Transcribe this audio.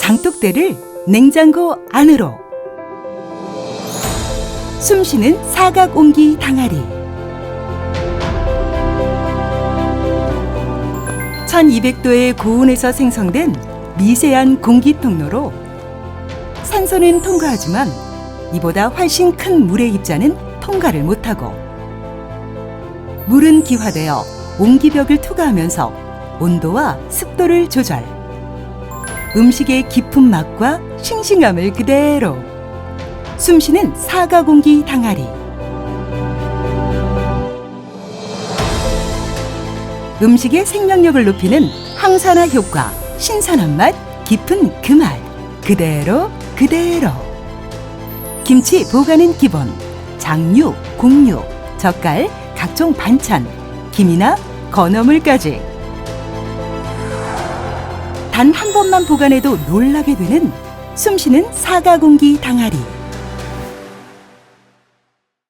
장독대를 냉장고 안으로. 숨쉬는 사각 온기 당아리. 1200도의 고온에서 생성된 미세한 공기 통로로 산소는 통과하지만 이보다 훨씬 큰 물의 입자는 통과를 못하고 물은 기화되어 온기벽을 투과하면서 온도와 습도를 조절 음식의 깊은 맛과 싱싱함을 그대로. 숨쉬는 사가공기 당아리. 음식의 생명력을 높이는 항산화 효과 신선한 맛 깊은 그 맛 그대로 그대로. 김치 보관은 기본. 장류 국류 젓갈 각종 반찬 김이나 건어물까지 단 한 번만 보관해도 놀라게 되는 숨쉬는 사가공기 당아리